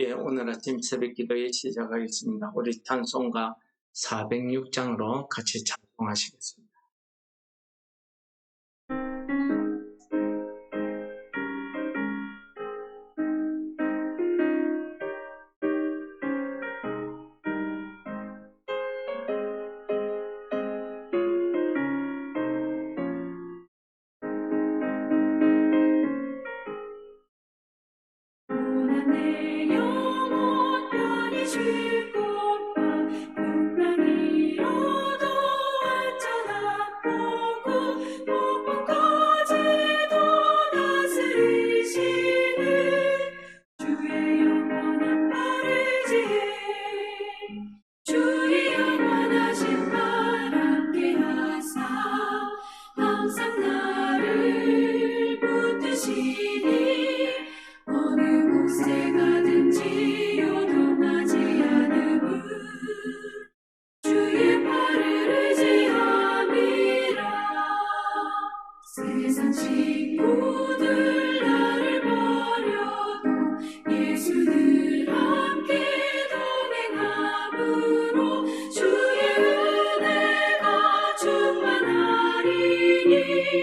예, 오늘 아침 새벽 기도에 시작하겠습니다. 우리 찬송가 406장으로 같이 찬송하시겠습니다.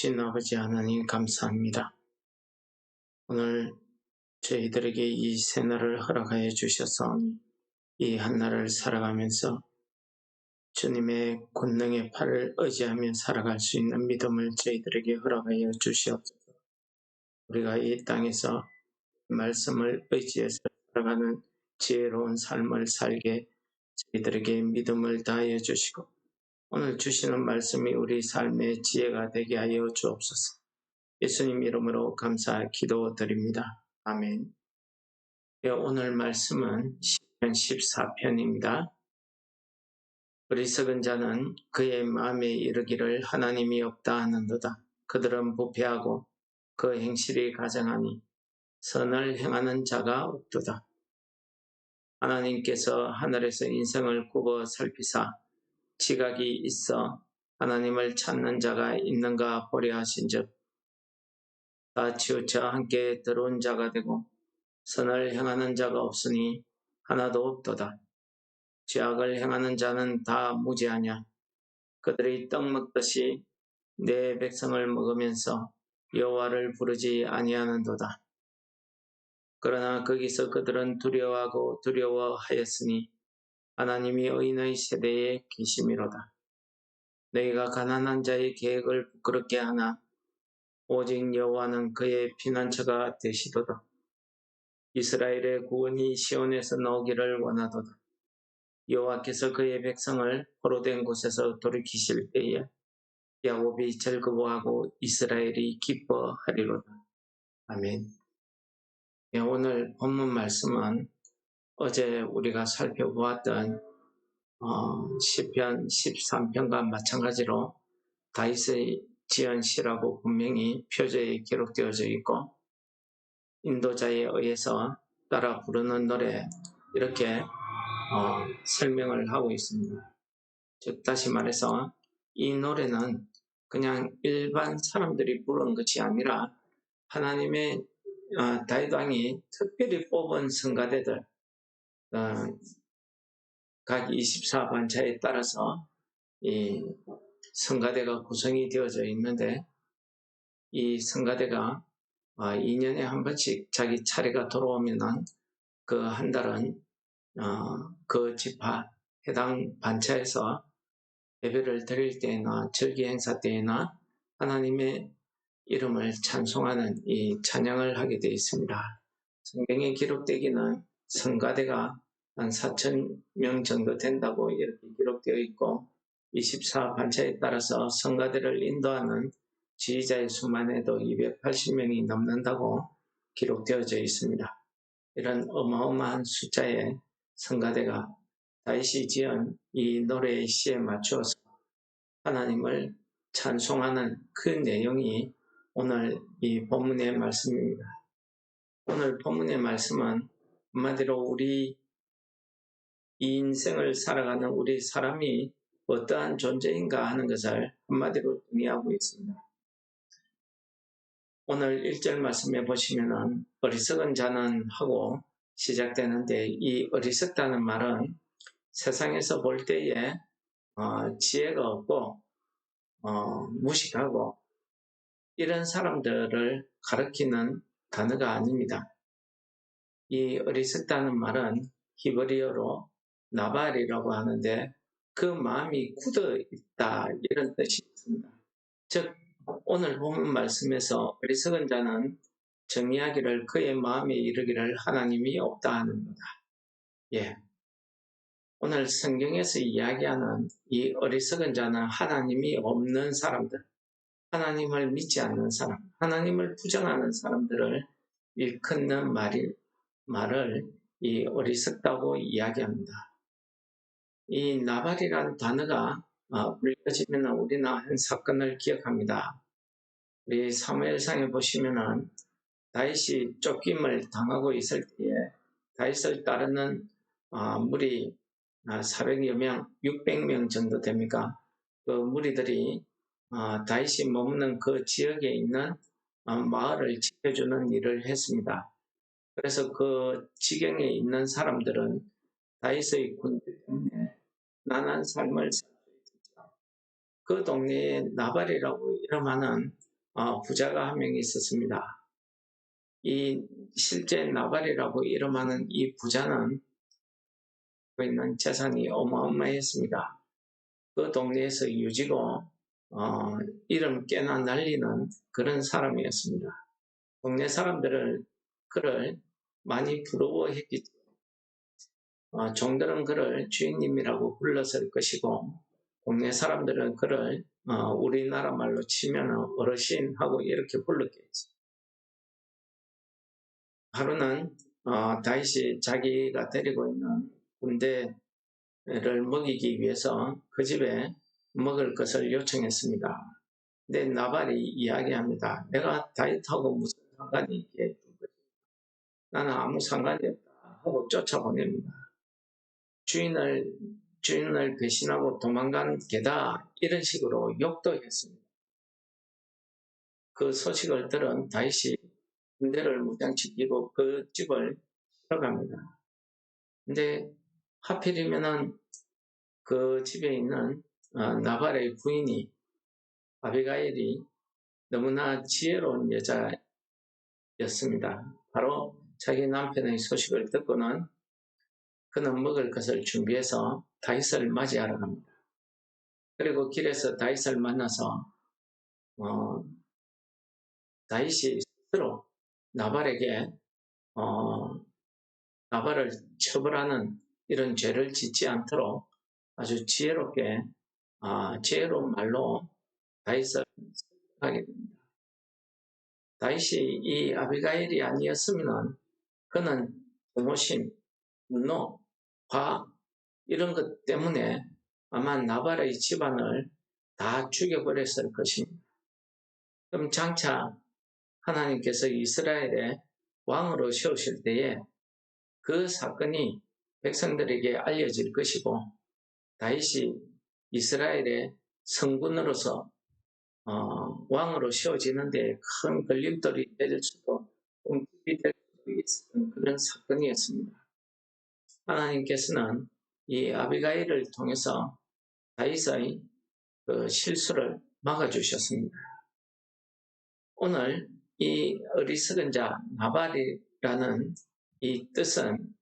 은혜로우신 아버지 하나님 감사합니다. 오늘 저희들에게 이 새날을 허락하여 주셔서 이 한날을 살아가면서 주님의 권능의 팔을 의지하며 살아갈 수 있는 믿음을 저희들에게 허락하여 주시옵소서. 우리가 이 땅에서 말씀을 의지해서 살아가는 지혜로운 삶을 살게 저희들에게 믿음을 다하여 주시고 오늘 주시는 말씀이 우리 삶의 지혜가 되게 하여 주옵소서. 예수님 이름으로 감사 기도드립니다. 아멘. 예, 오늘 말씀은 10편 14편입니다. 어리석은 자는 그의 마음에 이르기를 하나님이 없다 하는도다. 그들은 부패하고 그 행실이 가장하니 선을 행하는 자가 없도다. 하나님께서 하늘에서 인생을 굽어 살피사 지각이 있어 하나님을 찾는 자가 있는가 보려 하신즉 다 치우쳐 함께 들어온 자가 되고 선을 행하는 자가 없으니 하나도 없도다. 죄악을 행하는 자는 다 무지하냐. 그들이 떡 먹듯이 내 백성을 먹으면서 여호와를 부르지 아니하는도다. 그러나 거기서 그들은 두려워하고 두려워하였으니 하나님이 의인의 세대에 계심이로다. 너희가 가난한 자의 계획을 부끄럽게 하나 오직 여호와는 그의 피난처가 되시도다. 이스라엘의 구원이 시온에서 나오기를 원하도다. 여호와께서 그의 백성을 포로된 곳에서 돌이키실 때에 야곱이 즐거워하고 이스라엘이 기뻐하리로다. 아멘. 예, 오늘 본문 말씀은 어제 우리가 살펴보았던 어, 시편 13편과 마찬가지로 다윗의 지은 시라고 분명히 표제에 기록되어져 있고 인도자에 의해서 따라 부르는 노래 이렇게 어, 설명을 하고 있습니다. 즉 다시 말해서 이 노래는 그냥 일반 사람들이 부르는 것이 아니라 하나님의 어, 다윗 왕이 특별히 뽑은 성가대들 어, 각 24반차에 따라서 이 성가대가 구성이 되어져 있는데 이 성가대가 어, 2년에 한 번씩 자기 차례가 돌아오면은 그 한 달은 어, 그 지파 해당 반차에서 예배를 드릴 때나 절기 행사 때나 하나님의 이름을 찬송하는 이 찬양을 하게 되어 있습니다. 성경에 기록되기는 성가대가 한 4천 명 정도 된다고 이렇게 기록되어 있고 24 반차에 따라서 성가대를 인도하는 지휘자의 수만 해도 280명이 넘는다고 기록되어져 있습니다. 이런 어마어마한 숫자의 성가대가 다윗이 지은 이 노래의 시에 맞추어서 하나님을 찬송하는 그 내용이 오늘 이 본문의 말씀입니다. 오늘 본문의 말씀은 한마디로 우리 이 인생을 살아가는 우리 사람이 어떠한 존재인가 하는 것을 한마디로 의미하고 있습니다. 오늘 1절 말씀에 보시면은 어리석은 자는 하고 시작되는데 이 어리석다는 말은 세상에서 볼 때에 어, 지혜가 없고 어, 무식하고 이런 사람들을 가리키는 단어가 아닙니다. 이 어리석다는 말은 히브리어로 나발이라고 하는데 그 마음이 굳어 있다 이런 뜻이 있습니다. 즉 오늘 본 말씀에서 어리석은 자는 정의하기를 그의 마음에 이르기를 하나님이 없다 하는 거다. 예. 오늘 성경에서 이야기하는 이 어리석은 자는 하나님이 없는 사람들, 하나님을 믿지 않는 사람, 하나님을 부정하는 사람들을 일컫는 말이, 말을 이 어리석다고 이야기합니다. 이 나발이라는 단어가 불려지면 우리는 한 사건을 기억합니다. 우리 사무엘상에 보시면은 다윗이 쫓김을 당하고 있을 때에 다윗을 따르는 어, 무리 400여 명, 600명 정도 됩니까? 그 무리들이 어, 다윗이 머무는 그 지역에 있는 어, 마을을 지켜주는 일을 했습니다. 그래서 그 지경에 있는 사람들은 다윗의 군대 때문에 나난 삶을 있었죠. 그 동네에 나발이라고 이름하는 어, 부자가 한 명 있었습니다. 이 실제 나발이라고 이름하는 이 부자는 그 있는 재산이 어마어마했습니다. 그 동네에서 유지고 어, 이름 깨나 날리는 그런 사람이었습니다. 동네 사람들을 그를 많이 부러워했기 어, 종들은 그를 주인님이라고 불렀을 것이고 동네 사람들은 그를 어, 우리나라 말로 치면 어르신하고 이렇게 불렀겠지. 하루는 어, 다윗이 자기가 데리고 있는 군대를 먹이기 위해서 그 집에 먹을 것을 요청했습니다. 근데 나발이 이야기합니다. 내가 다윗하고 무슨 상관이 있게 나는 아무 상관이 없다 하고 쫓아보냅니다. 주인을 주인을 배신하고 도망간 게다 이런 식으로 욕도 했습니다. 그 소식을 들은 다윗이 군대를 무장시키고 그 집을 들어갑니다. 근데 하필이면은 그 집에 있는 어, 나발의 부인이 아비가일이 너무나 지혜로운 여자였습니다. 바로 자기 남편의 소식을 듣고는 그는 먹을 것을 준비해서 다윗을 맞이하러 갑니다. 그리고 길에서 다윗을 만나서 어, 다윗이 스스로 나발에게 어, 나발을 처벌하는 이런 죄를 짓지 않도록 아주 지혜롭게 아, 지혜로운 말로 다윗을 하게 됩니다. 다윗이 이 아비가일이 아니었으면 그는 공호심, 분노, 화 이런 것 때문에 아마 나발의 집안을 다 죽여버렸을 것입니다. 그럼 장차 하나님께서 이스라엘의 왕으로 세우실 때에 그 사건이 백성들에게 알려질 것이고 다윗이 이스라엘의 성군으로서 어, 왕으로 세워지는데 큰 걸림돌이 될 수도 움직이 될 있었던 그런 사건이었습니다. 하나님께서는 이 아비가일을 통해서 다윗의 그 실수를 막아주셨습니다. 오늘 이 어리석은 자 나발이라는 이 뜻은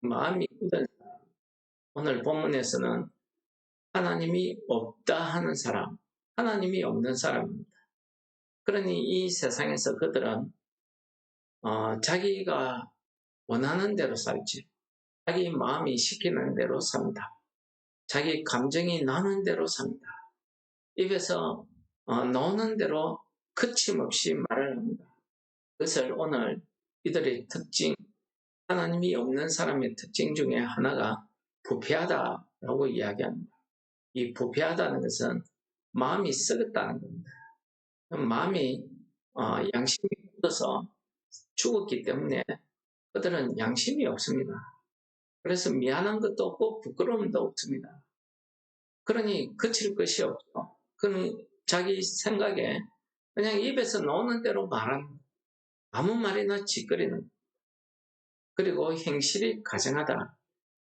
마음이 굳은 사람. 오늘 본문에서는 하나님이 없다 하는 사람, 하나님이 없는 사람입니다. 그러니 이 세상에서 그들은 어, 자기가 원하는 대로 살지, 자기 마음이 시키는 대로 삽니다. 자기 감정이 나는 대로 삽니다. 입에서 어, 나오는 대로 거침없이 말을 합니다. 그것을 오늘 이들의 특징, 하나님이 없는 사람의 특징 중에 하나가 부패하다라고 이야기합니다. 이 부패하다는 것은 마음이 썩었다는 겁니다. 마음이 어, 양심이 굳어서 죽었기 때문에 그들은 양심이 없습니다. 그래서 미안한 것도 없고 부끄러움도 없습니다. 그러니 그칠 것이 없죠. 그는 자기 생각에 그냥 입에서 나오는 대로 말합니다. 아무 말이나 짓거리는 그리고 행실이 가정하다.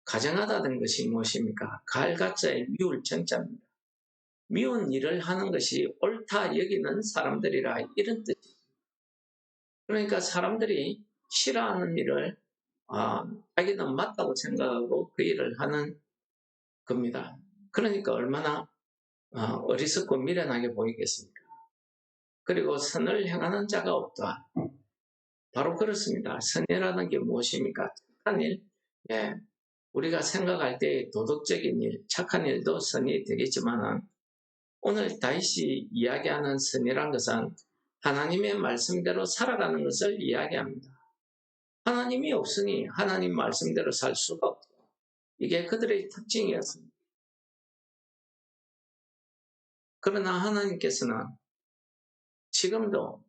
가정하다는 것이 무엇입니까? 갈가짜의 미울 정자입니다. 미운 일을 하는 것이 옳다 여기는 사람들이라 이런 뜻입니다. 그러니까 사람들이 싫어하는 일을 아, 자기는 맞다고 생각하고 그 일을 하는 겁니다. 그러니까 얼마나 어, 어리석고 미련하게 보이겠습니까? 그리고 선을 행하는 자가 없다. 바로 그렇습니다. 선이라는 게 무엇입니까? 착한 일, 예, 우리가 생각할 때 도덕적인 일, 착한 일도 선이 되겠지만 오늘 다시 이야기하는 선이란 것은 하나님의 말씀대로 살아가는 것을 이야기합니다. 하나님이 없으니 하나님 말씀대로 살 수가 없죠. 이게 그들의 특징이었습니다. 그러나 하나님께서는 지금도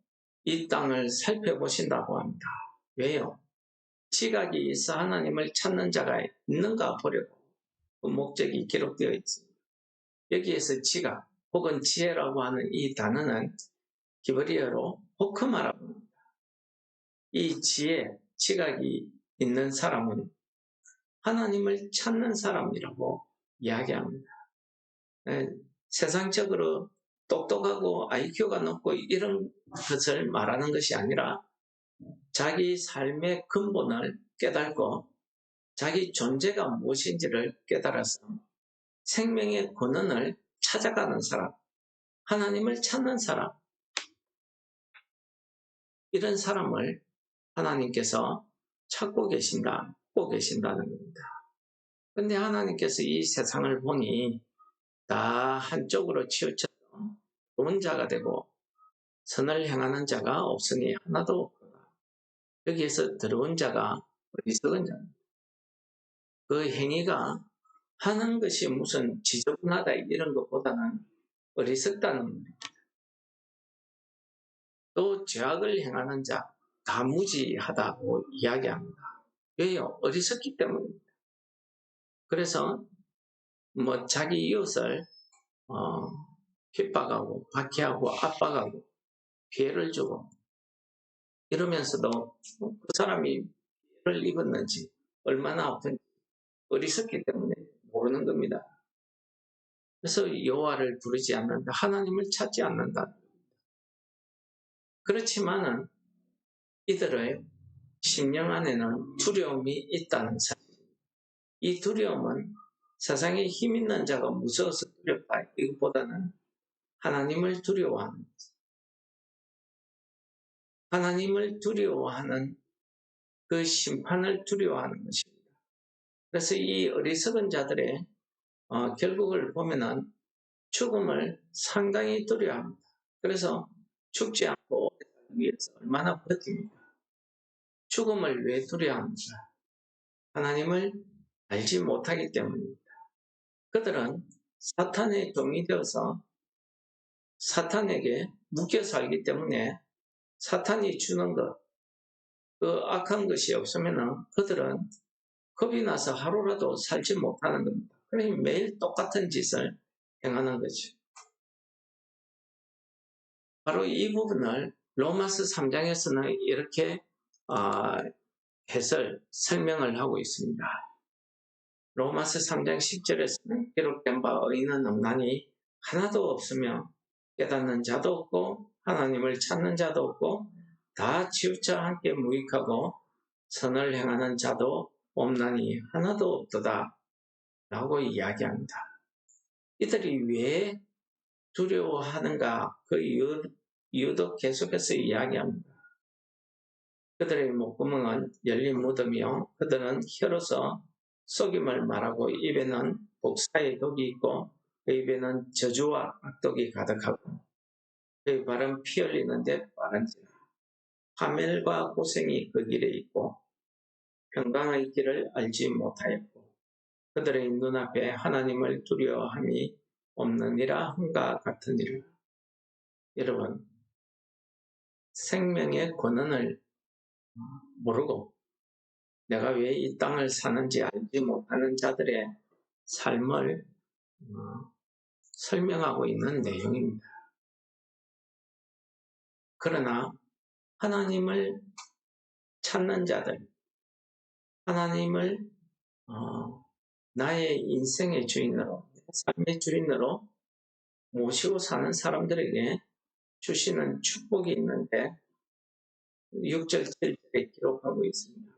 이 땅을 살펴보신다고 합니다. 왜요? 지각이 있어 하나님을 찾는 자가 있는가 보려고 그 목적이 기록되어 있습니다. 여기에서 지각 혹은 지혜라고 하는 이 단어는 기브리어로 호크마라고 합니다. 이 지혜, 지각이 있는 사람은 하나님을 찾는 사람이라고 이야기합니다. 네, 세상적으로 똑똑하고 IQ가 높고 이런 것을 말하는 것이 아니라 자기 삶의 근본을 깨닫고 자기 존재가 무엇인지를 깨달아서 생명의 근원을 찾아가는 사람, 하나님을 찾는 사람, 이런 사람을 하나님께서 찾고 계신다, 보고 계신다는 겁니다. 근데 하나님께서 이 세상을 보니 다 한쪽으로 치우쳐서 좋은 자가 되고 선을 행하는 자가 없으니 하나도 없다. 여기에서 들어온 자가 어리석은 자입니다. 그 행위가 하는 것이 무슨 지저분하다 이런 것보다는 어리석다는 말입니다. 또 죄악을 행하는 자, 다 무지하다고 이야기합니다. 왜요? 어리석기 때문입니다. 그래서 뭐 자기 이웃을 어, 핍박하고 박해하고 압박하고 피해를 주고 이러면서도 그 사람이 피해를 입었는지 얼마나 아픈지 어리석기 때문에 모르는 겁니다. 그래서 여호와를 부르지 않는다. 하나님을 찾지 않는다. 그렇지만은 이들의 심령 안에는 두려움이 있다는 사실. 이 두려움은 세상에 힘 있는 자가 무서워서 두렵다. 이것보다는 하나님을 두려워하는 것. 하나님을 두려워하는 그 심판을 두려워하는 것입니다. 그래서 이 어리석은 자들의 어, 결국을 보면은 죽음을 상당히 두려워합니다. 그래서 죽지 않고 위해서 얼마나 버팁니까? 죽음을 왜 두려워합니까? 하나님을 알지 못하기 때문입니다. 그들은 사탄의 종이 되어서 사탄에게 묶여 살기 때문에 사탄이 주는 것, 그 악한 것이 없으면 그들은 겁이 나서 하루라도 살지 못하는 겁니다. 그러니 매일 똑같은 짓을 행하는 거죠. 바로 이 부분을 로마스 3장에서는 이렇게 아, 해설, 설명을 하고 있습니다. 로마스 3장 10절에서는 기록된 바 의인은 없나니 하나도 없으며 깨닫는 자도 없고 하나님을 찾는 자도 없고 다 치우쳐 함께 무익하고 선을 행하는 자도 없나니 하나도 없도다 라고 이야기합니다. 이들이 왜 두려워하는가 그 이유, 이 유도 계속해서 이야기합니다. 그들의 목구멍은 열린 무덤이요. 그들은 혀로서 속임을 말하고 입에는 복사의 독이 있고 그 입에는 저주와 악독이 가득하고 그의 발은 피 흘리는데 빠른지라. 파멸과 고생이 그 길에 있고 평강의 길을 알지 못하였고 그들의 눈앞에 하나님을 두려워함이 없느니라 한가 같으니라. 여러분 생명의 권한을 모르고 내가 왜 이 땅을 사는지 알지 못하는 자들의 삶을 어, 설명하고 있는 내용입니다. 그러나 하나님을 찾는 자들, 하나님을 어, 나의 인생의 주인으로, 삶의 주인으로 모시고 사는 사람들에게 주시는 축복이 있는데 6절, 7절에 기록하고 있습니다.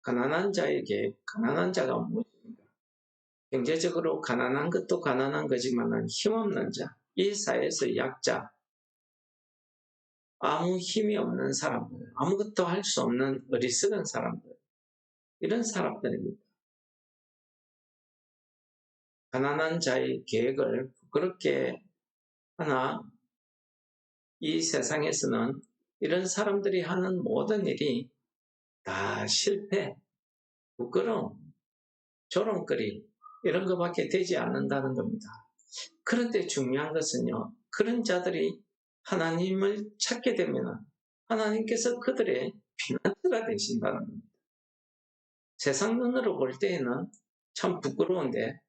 가난한 자에게 가난한 자가 무엇입니까? 경제적으로 가난한 것도 가난한 거지만 힘없는 자, 이 사회에서 약자, 아무 힘이 없는 사람들, 아무것도 할 수 없는 어리석은 사람들, 이런 사람들입니다. 가난한 자의 계획을 부끄럽게 하나 이 세상에서는 이런 사람들이 하는 모든 일이 다 실패, 부끄러움, 조롱거리 이런 것밖에 되지 않는다는 겁니다. 그런데 중요한 것은요. 그런 자들이 하나님을 찾게 되면 하나님께서 그들의 피난처가 되신다는 겁니다. 세상 눈으로 볼 때에는 참 부끄러운데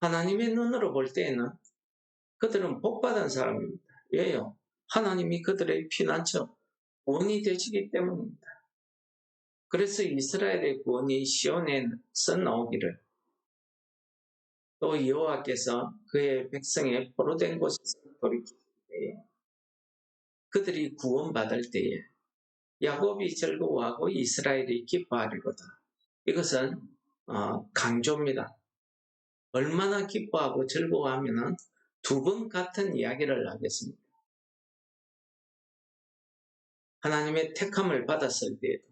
하나님의 눈으로 볼 때에는 그들은 복받은 사람입니다. 왜요? 하나님이 그들의 피난처, 원이 되시기 때문입니다. 그래서 이스라엘의 구원이 시온에서 나오기를 또 여호와께서 그의 백성의 포로된 곳에서 돌이킬 때에 그들이 구원받을 때에 야곱이 즐거워하고 이스라엘이 기뻐하리로다. 이것은 어, 강조입니다. 얼마나 기뻐하고 즐거워하면 두 번 같은 이야기를 하겠습니다. 하나님의 택함을 받았을 때에도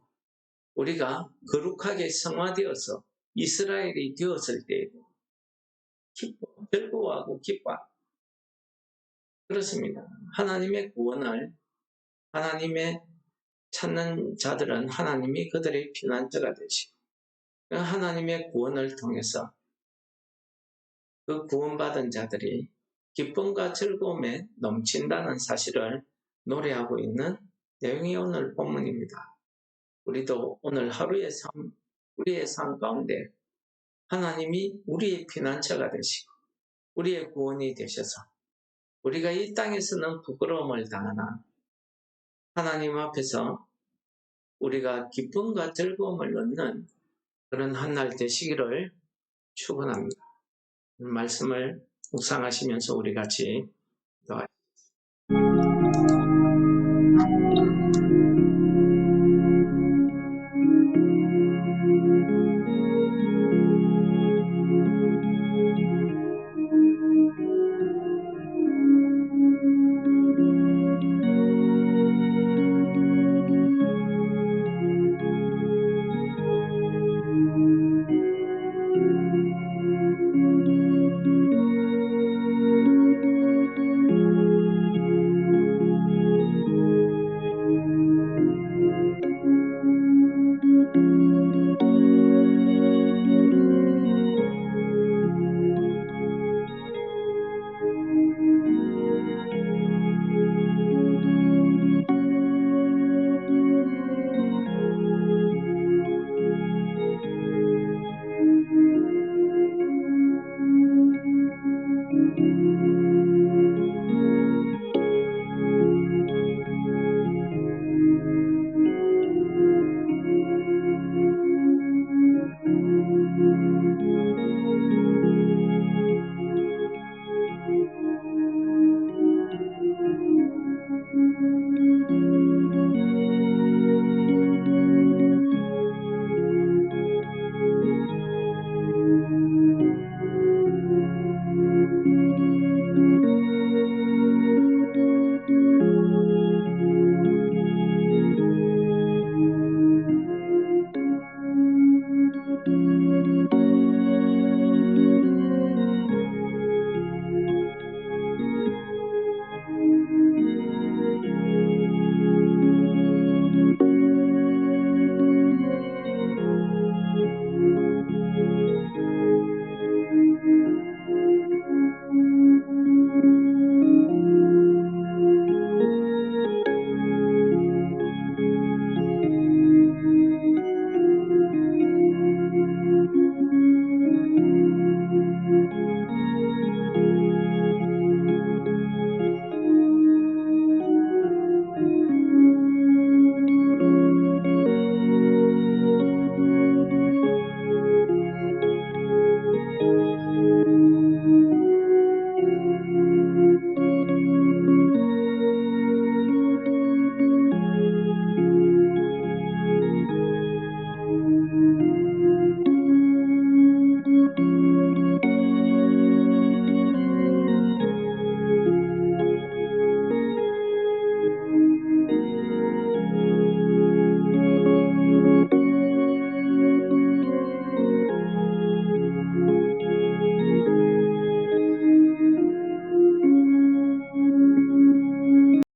우리가 거룩하게 성화되어서 이스라엘이 되었을 때에도 기뻐, 즐거워하고 기뻐. 그렇습니다. 하나님의 구원을 하나님의 찾는 자들은 하나님이 그들의 피난처가 되시고 하나님의 구원을 통해서 그 구원받은 자들이 기쁨과 즐거움에 넘친다는 사실을 노래하고 있는 내용이 오늘 본문입니다. 우리도 오늘 하루의 삶, 우리의 삶 가운데 하나님이 우리의 피난처가 되시고 우리의 구원이 되셔서 우리가 이 땅에서는 부끄러움을 당하나 하나님 앞에서 우리가 기쁨과 즐거움을 얻는 그런 한 날 되시기를 축원합니다. 말씀을 묵상하시면서 우리 같이